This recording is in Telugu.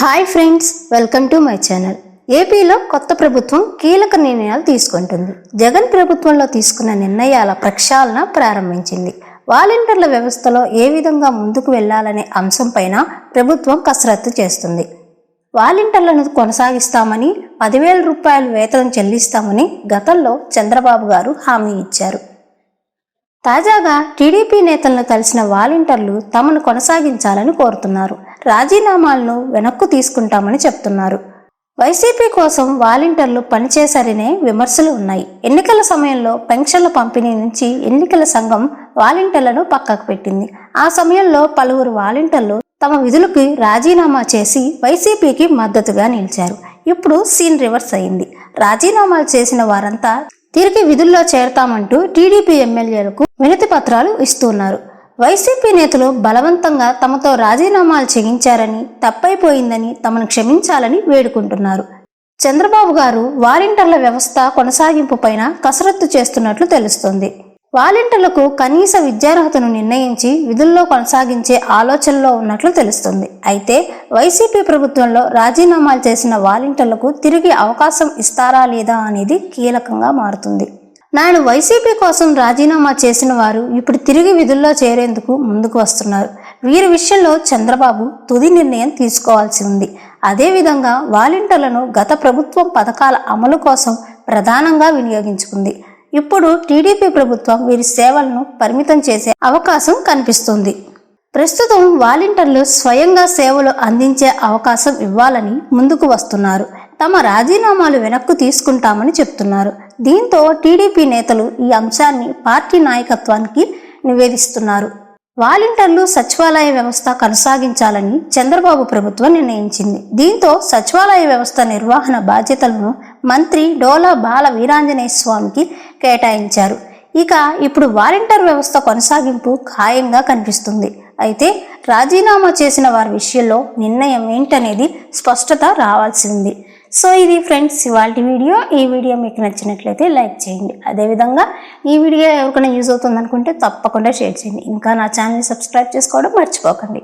Hi friends welcome to my channel. ఏపీలో కొత్త ప్రభుత్వం కీలక నిర్ణయాలు తీసుకుంటుంది. జగన్ ప్రభుత్వంలో తీసుకున్న నిర్ణయాల ప్రక్షాళన ప్రారంభించింది. వాలంటీర్ల వ్యవస్థలో ఏ విధంగా ముందుకు వెళ్ళాలనే అంశంపైన ప్రభుత్వం కసరత్తు చేస్తుంది. వాలంటీర్లను కొనసాగిస్తామని పదివేల రూపాయల వేతనం చెల్లిస్తామని గతంలో చంద్రబాబు గారు హామీ ఇచ్చారు. తాజాగా టీడీపీ నేతలను కలిసిన వాలంటీర్లు తమను కొనసాగించాలని కోరుతున్నారు. రాజీనామాలను వెనక్కు తీసుకుంటామని చెప్తున్నారు. వైసీపీ కోసం వాలంటీర్లు పనిచేశారనే విమర్శలు ఉన్నాయి. ఎన్నికల సమయంలో పెన్షన్ల పంపిణీ నుంచి ఎన్నికల సంఘం వాలంటీర్లను పక్కకు పెట్టింది. ఆ సమయంలో పలువురు వాలంటీర్లు తమ విధులకి రాజీనామా చేసి వైసీపీకి మద్దతుగా నిలిచారు. ఇప్పుడు సీన్ రివర్స్ అయింది. రాజీనామాలు చేసిన వారంతా తిరిగి విధుల్లో చేరతామంటూ టీడీపీ ఎమ్మెల్యేలకు వినతి పత్రాలు ఇస్తున్నారు. వైసీపీ నేతలు బలవంతంగా తమతో రాజీనామాలు చేయించారని తప్పైపోయిందని తమను క్షమించాలని వేడుకుంటున్నారు. చంద్రబాబు గారు వాలంటీర్ల వ్యవస్థ కొనసాగింపు పైన కసరత్తు చేస్తున్నట్లు తెలుస్తోంది. వాలంటీర్లకు కనీస విద్యార్హతను నిర్ణయించి విధుల్లో కొనసాగించే ఆలోచనలో ఉన్నట్లు తెలుస్తుంది. అయితే వైసీపీ ప్రభుత్వంలో రాజీనామాలు చేసిన వాలంటీర్లకు తిరిగి అవకాశం ఇస్తారా లేదా అనేది కీలకంగా మారుతుంది. నాడు వైసీపీ కోసం రాజీనామా చేసిన వారు ఇప్పుడు తిరిగి విధుల్లో చేరేందుకు ముందుకు వస్తున్నారు. వీరి విషయంలో చంద్రబాబు తుది నిర్ణయం తీసుకోవాల్సి ఉంది. అదేవిధంగా వాలంటీర్లను గత ప్రభుత్వం పథకాల అమలు కోసం ప్రధానంగా వినియోగించుకుంది. ఇప్పుడు టీడీపీ ప్రభుత్వం వీరి సేవలను పరిమితం చేసే అవకాశం కనిపిస్తుంది. ప్రస్తుతం వాలంటీర్లు స్వయంగా సేవలు అందించే అవకాశం ఇవ్వాలని ముందుకు వస్తున్నారు. తమ రాజీనామాలు వెనక్కు తీసుకుంటామని చెప్తున్నారు. దీంతో టీడీపీ నేతలు ఈ అంశాన్ని పార్టీ నాయకత్వానికి నివేదిస్తున్నారు. వాలంటీర్లు సచివాలయ వ్యవస్థ కొనసాగించాలని చంద్రబాబు ప్రభుత్వం నిర్ణయించింది. దీంతో సచివాలయ వ్యవస్థ నిర్వహణ బాధ్యతలను మంత్రి డోలా బాల వీరాంజనేయ స్వామికి కేటాయించారు. ఇక ఇప్పుడు వాలంటీర్ వ్యవస్థ కొనసాగింపు ఖాయంగా కనిపిస్తుంది. అయితే రాజీనామా చేసిన వారి విషయంలో నిర్ణయం ఏంటనేది స్పష్టత రావాల్సి ఉంది సో ఇది ఫ్రెండ్స్ ఇవాళ వీడియో. ఈ వీడియో మీకు నచ్చినట్లయితే లైక్ చేయండి. అదేవిధంగా ఈ వీడియో ఎవరికైనా యూజ్ అవుతుంది అనుకుంటే తప్పకుండా షేర్ చేయండి. ఇంకా నా ఛానల్ సబ్స్క్రైబ్ చేసుకోవడం మర్చిపోకండి.